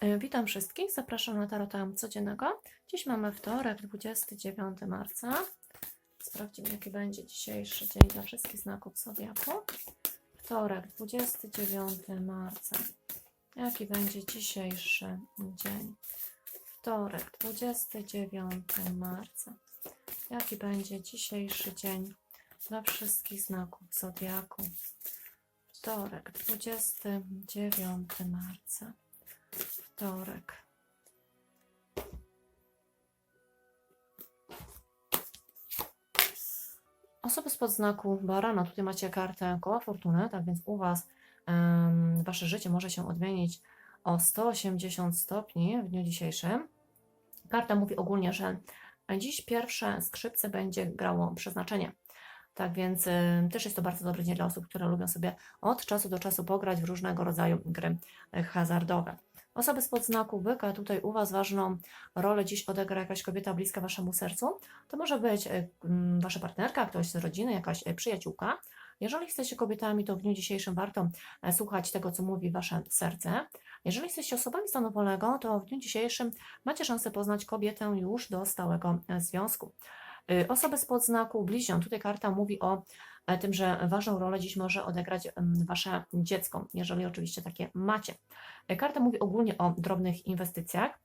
E, Witam wszystkich, zapraszam na Tarota Codziennego. Dziś mamy wtorek, 29 marca. Sprawdzimy, jaki będzie dzisiejszy dzień dla wszystkich znaków Zodiaku. Wtorek, 29 marca. Jaki będzie dzisiejszy dzień? Wtorek, 29 marca. Jaki będzie dzisiejszy dzień dla wszystkich znaków Zodiaku? Wtorek, 29 marca. Wtorek. Osoby spod znaku barana, tutaj macie kartę koła fortuny, tak więc u Was em, Wasze życie może się odmienić o 180 stopni w dniu dzisiejszym. Karta mówi ogólnie, że dziś pierwsze skrzypce będzie grało przeznaczenie. Tak więc em, też jest to bardzo dobry dzień dla osób, które lubią sobie od czasu do czasu pograć w różnego rodzaju gry hazardowe. Osoby spod znaku byka, tutaj u Was ważną rolę dziś odegra jakaś kobieta bliska Waszemu sercu. To może być e, Wasza partnerka, ktoś z rodziny, jakaś e, przyjaciółka. Jeżeli jesteście kobietami, to w dniu dzisiejszym warto e, słuchać tego, co mówi Wasze serce. Jeżeli jesteście osobami stanu wolnego, to w dniu dzisiejszym macie szansę poznać kobietę już do stałego związku. Osoby spod znaku bliźniąt, tutaj karta mówi o tym, że ważną rolę dziś może odegrać Wasze dziecko, jeżeli oczywiście takie macie. Karta mówi ogólnie o drobnych inwestycjach.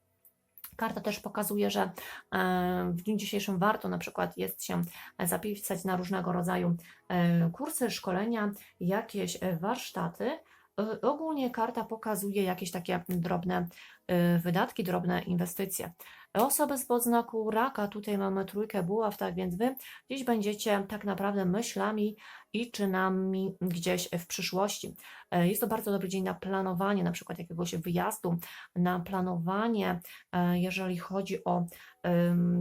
Karta też pokazuje, że e, w dniu dzisiejszym warto na przykład jest się zapisać na różnego rodzaju e, kursy, szkolenia, jakieś warsztaty. E, Ogólnie karta pokazuje jakieś takie drobne e, wydatki, drobne inwestycje. Osoby spod znaku raka, tutaj mamy trójkę buław, tak więc Wy dziś będziecie tak naprawdę myślami i czynami gdzieś w przyszłości. E, Jest to bardzo dobry dzień na planowanie na przykład jakiegoś wyjazdu, na planowanie, e, jeżeli chodzi o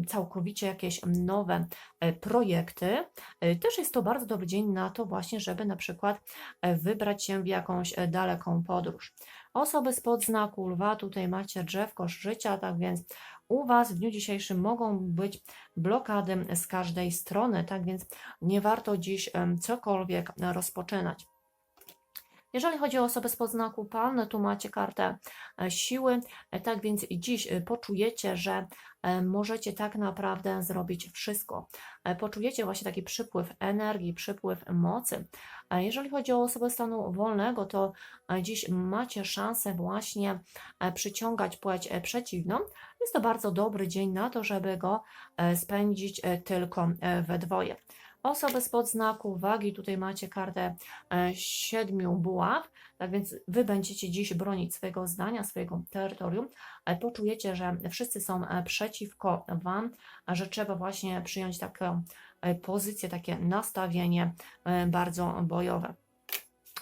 całkowicie jakieś nowe e, projekty. E, Też jest to bardzo dobry dzień na to właśnie, żeby na przykład e, wybrać się w jakąś daleką podróż. Osoby spod znaku lwa, tutaj macie drzewko życia, tak więc u Was w dniu dzisiejszym mogą być blokady z każdej strony, tak więc nie warto dziś cokolwiek rozpoczynać. Jeżeli chodzi o osoby spod znaku Pan, tu macie kartę e, siły, e, tak więc dziś e, poczujecie, że możecie tak naprawdę zrobić wszystko. Poczujecie właśnie taki przypływ energii, przypływ mocy. Jeżeli chodzi o osobę stanu wolnego, to dziś macie szansę właśnie przyciągać płeć przeciwną. Jest to bardzo dobry dzień na to, żeby go spędzić tylko we dwoje. Osoby spod znaku wagi, tutaj macie kartę e, siedmiu buław, tak więc Wy będziecie dziś bronić swojego zdania, swojego terytorium. Poczujecie, że wszyscy są e, przeciwko Wam, że trzeba właśnie przyjąć taką e, pozycję, takie nastawienie bardzo bojowe.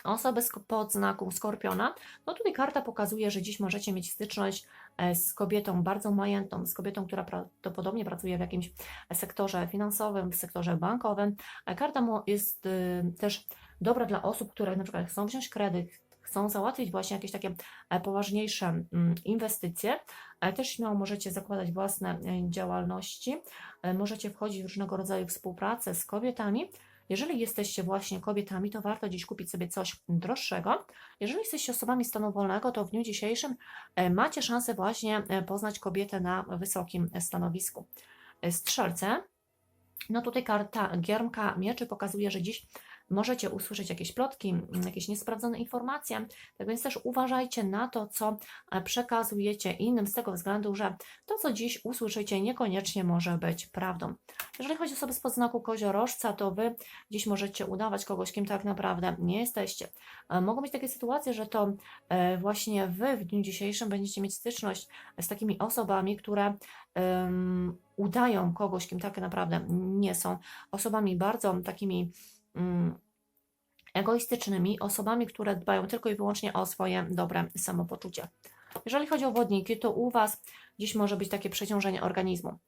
Osoby spod znaku Skorpiona, no tutaj karta pokazuje, że dziś możecie mieć styczność e, z kobietą bardzo majętną, z kobietą, która prawdopodobnie pracuje w jakimś sektorze finansowym, w sektorze bankowym. E, Karta jest y, też dobra dla osób, które na przykład chcą wziąć kredyt, chcą załatwić właśnie jakieś takie e, poważniejsze mm, inwestycje. Też śmiało możecie zakładać własne działalności, możecie wchodzić w różnego rodzaju współpracę z kobietami. Jeżeli jesteście właśnie kobietami, to warto dziś kupić sobie coś droższego. Jeżeli jesteście osobami stanu wolnego, to w dniu dzisiejszym e, macie szansę właśnie e, poznać kobietę na wysokim stanowisku. E, Strzelce, no tutaj karta giermka mieczy pokazuje, że dziś możecie usłyszeć jakieś plotki, m, jakieś niesprawdzone informacje, tak więc też uważajcie na to, co e, przekazujecie innym z tego względu, że to, co dziś usłyszycie, niekoniecznie może być prawdą. Jeżeli chodzi o osoby spod znaku koziorożca, to Wy dziś możecie udawać kogoś, kim tak naprawdę nie jesteście. E, Mogą być takie sytuacje, że to e, właśnie Wy w dniu dzisiejszym będziecie mieć styczność z takimi osobami, które em, udają kogoś, kim tak naprawdę nie są. Osobami bardzo takimi mm, egoistycznymi, osobami, które dbają tylko i wyłącznie o swoje dobre samopoczucie. Jeżeli chodzi o wodniki, to u Was dziś może być takie przeciążenie organizmu.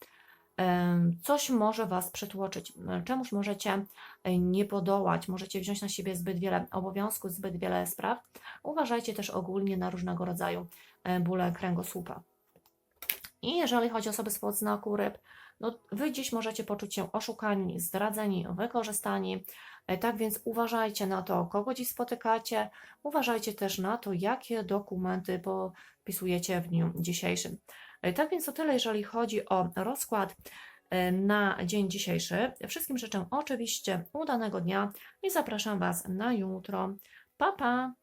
Coś może Was przytłoczyć, e, czemuś możecie e, nie podołać, możecie wziąć na siebie zbyt wiele obowiązków, zbyt wiele spraw. Uważajcie też ogólnie na różnego rodzaju e, bóle kręgosłupa. I jeżeli chodzi o osoby spod znaku ryb, no Wy dziś możecie poczuć się oszukani, zdradzeni, wykorzystani. E, Tak więc uważajcie na to, kogo dziś spotykacie. Uważajcie też na to, jakie dokumenty wpisujecie w dniu dzisiejszym. E, Tak więc to tyle, jeżeli chodzi o rozkład e, na dzień dzisiejszy. Wszystkim życzę oczywiście udanego dnia i zapraszam Was na jutro. Pa, pa!